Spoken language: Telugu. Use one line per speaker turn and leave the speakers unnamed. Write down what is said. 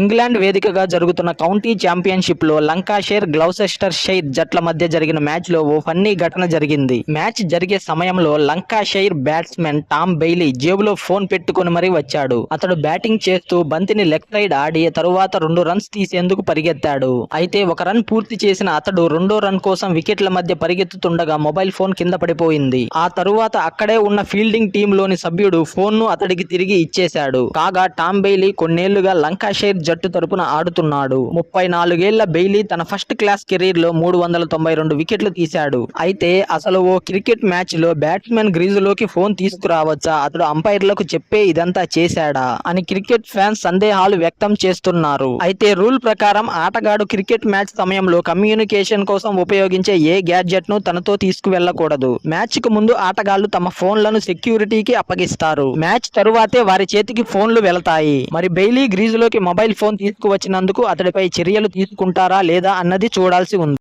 ఇంగ్లాండ్ వేదికగా జరుగుతున్న కౌంటీ ఛాంపియన్షిప్లో లంకాషైర్ గ్లౌసెస్టర్ షైర్ జట్ల మధ్య జరిగిన మ్యాచ్లో ఓ ఫన్నీ ఘటన జరిగింది. మ్యాచ్ జరిగే సమయంలో లంకాషైర్ బ్యాట్స్మెన్ టామ్ బెయిలీ జేబులో ఫోన్ పెట్టుకుని మరీ వచ్చాడు. అతడు బ్యాటింగ్ చేస్తూ బంతిని లెగ్ సైడ్ ఆడి తరువాత రెండు రన్స్ తీసేందుకు పరిగెత్తాడు. అయితే ఒక రన్ పూర్తి చేసిన అతడు రెండో రన్ కోసం వికెట్ల మధ్య పరిగెత్తుతుండగా మొబైల్ ఫోన్ కింద పడిపోయింది. ఆ తరువాత అక్కడే ఉన్న ఫీల్డింగ్ టీమ్లోని సభ్యుడు ఫోన్ను అతడికి తిరిగి ఇచ్చేశాడు. కాగా టామ్ బెయిలీ కొన్నేళ్ళుగా లంకాషైర్ జట్టు తరపున ఆడుతున్నాడు. ముప్పై నాలుగేళ్ళ బెయిలీ తన ఫస్ట్ క్లాస్ కెరీర్లో మూడు వందల తొంభై రెండు వికెట్లు తీశాడు. అయితే అసలు ఓ క్రికెట్ మ్యాచ్లో బ్యాట్స్మెన్ గ్రీజులోకి ఫోన్ తీసుకురావచ్చా? అతడు అంపైర్లకు చెప్పే ఇదంతా చేశాడా? అని క్రికెట్ ఫ్యాన్స్ సందేహాలు వ్యక్తం చేస్తున్నారు. అయితే రూల్ ప్రకారం ఆటగాడు క్రికెట్ మ్యాచ్ సమయంలో కమ్యూనికేషన్ కోసం ఉపయోగించే ఏ గ్యాడ్జెట్ను తనతో తీసుకువెళ్ళకూడదు మ్యాచ్కు ముందు ఆటగాళ్ళు తమ ఫోన్లను సెక్యూరిటీకి అప్పగిస్తారు. మ్యాచ్ తరువాతే వారి చేతికి ఫోన్లు వెళతాయి. మరి బెయిలీ గ్రీజులోకి మొబైల్ ఫోన్ తీసుకువచ్చినందుకు అతడిపై చర్యలు తీసుకుంటారా లేదా అన్నది చూడాల్సి ఉంది.